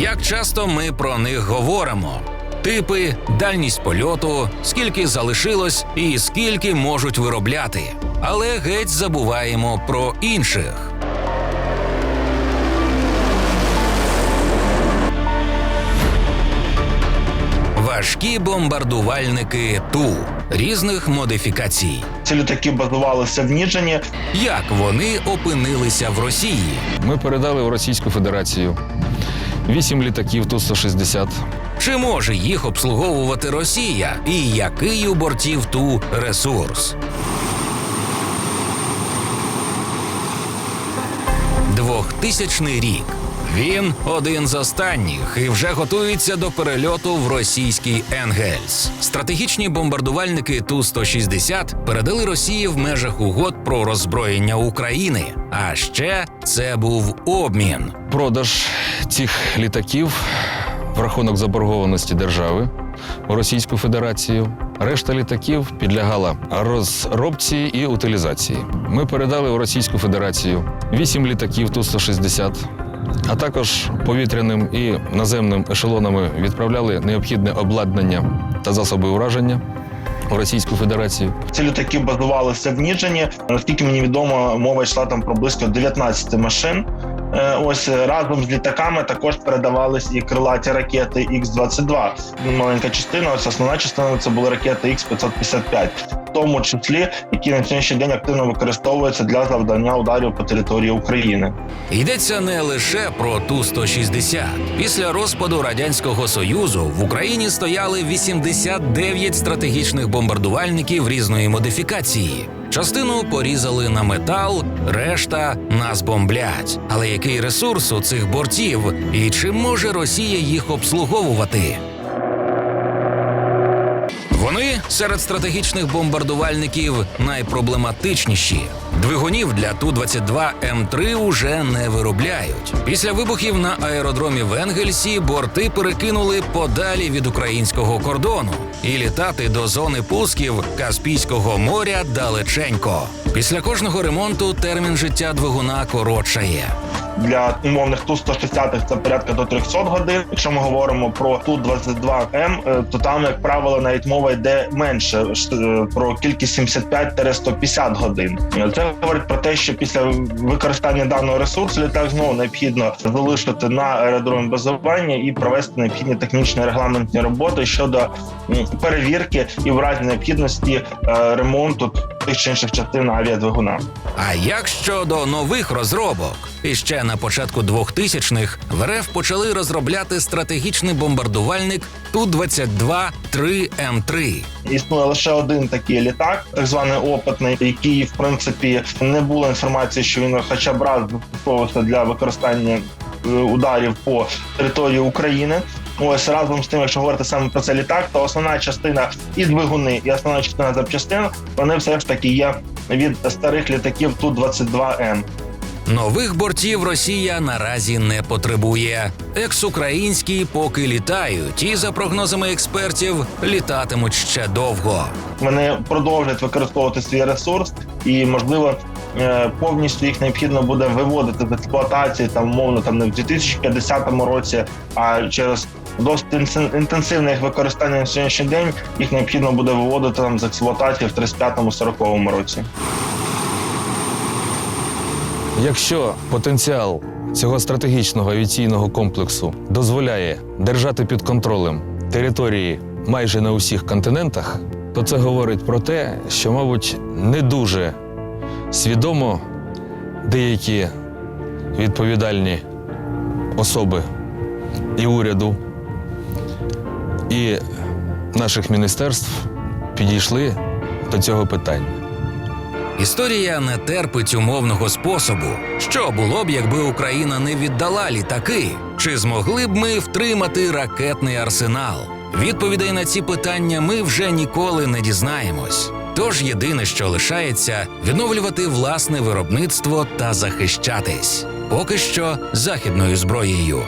Як часто ми про них говоримо? Типи, дальність польоту, скільки залишилось і скільки можуть виробляти. Але геть забуваємо про інших. Важкі бомбардувальники Ту різних модифікацій. Ці літаки базувалися в Ніжині. Як вони опинилися в Росії? Ми передали в Російську Федерацію вісім літаків Ту-160. Чи може їх обслуговувати Росія? І який у бортів ту ресурс? 2000 рік. Він один з останніх і вже готується до перельоту в російський Енгельс. Стратегічні бомбардувальники Ту-160 передали Росії в межах угод про роззброєння України. А ще це був обмін. Продаж цих літаків в рахунок заборгованості держави у Російську Федерацію. Решта літаків підлягала розробці і утилізації. Ми передали у Російську Федерацію вісім літаків Ту-160, а також повітряним і наземним ешелонами відправляли необхідне обладнання та засоби ураження у Російську Федерацію. Ці літаки базувалися в Ніжині. Наскільки мені відомо, мова йшла там про близько 19 машин. Е, Ось е, разом з літаками також передавались і крилаті ракети Х-22. Маленька частина, ось основна частина це були ракети Х-555, в тому числі, які на сьогоднішній день активно використовуються для завдання ударів по території України. Йдеться не лише про Ту-160. Після розпаду радянського союзу в Україні стояли 89 стратегічних бомбардувальників різної модифікації. Частину порізали на метал, решта нас бомблять. Але який ресурс у цих бортів, і чи може Росія їх обслуговувати? Вони серед стратегічних бомбардувальників найпроблематичніші. Двигунів для Ту-22 М3 уже не виробляють. Після вибухів на аеродромі в Енгельсі борти перекинули подалі від українського кордону і літати до зони пусків Каспійського моря далеченько. Після кожного ремонту термін життя двигуна коротшає. Для умовних Ту-160 це порядка до 300 годин. Якщо ми говоримо про Ту-22М, е, то там, як правило, навіть мова йде менше е, про кількість 75-150 годин. Е, Це говорить про те, що після використання даного ресурсу літак знову необхідно залишити на аеродромі базування і провести необхідні технічні регламентні роботи щодо перевірки і в разі необхідності е, ремонту тих чи інших частин авіадвигуна. А як щодо нових розробок? І ще на початку 2000-х в РФ почали розробляти стратегічний бомбардувальник Ту-22 3М3. Існує лише один такий літак, так званий опитний, який в принципі не було інформації, що він хоча б раз застосовувався для використання е, ударів по території України. Ось разом з тим, якщо говорити саме про цей літак, то основна частина і двигуни, і основна частина запчастин вони все ж таки є від старих літаків Ту-22М. Нових бортів Росія наразі не потребує. Екс-українські поки літають, і за прогнозами експертів літатимуть ще довго. Вони продовжують використовувати свій ресурс, і можливо повністю їх необхідно буде виводити з експлуатації там умовно там не в 2050 році, а через досить інтенсивне їх використання на сьогоднішній день їх необхідно буде виводити там з експлуатації в 35-40 році. Якщо потенціал цього стратегічного авіаційного комплексу дозволяє держати під контролем території майже на усіх континентах, то це говорить про те, що, мабуть, не дуже свідомо деякі відповідальні особи і уряду, і наших міністерств підійшли до цього питання. Історія не терпить умовного способу. Що було б, якби Україна не віддала літаки? Чи змогли б ми втримати ракетний арсенал? Відповідей на ці питання ми вже ніколи не дізнаємось. Тож єдине, що лишається, відновлювати власне виробництво та захищатись, поки що західною зброєю.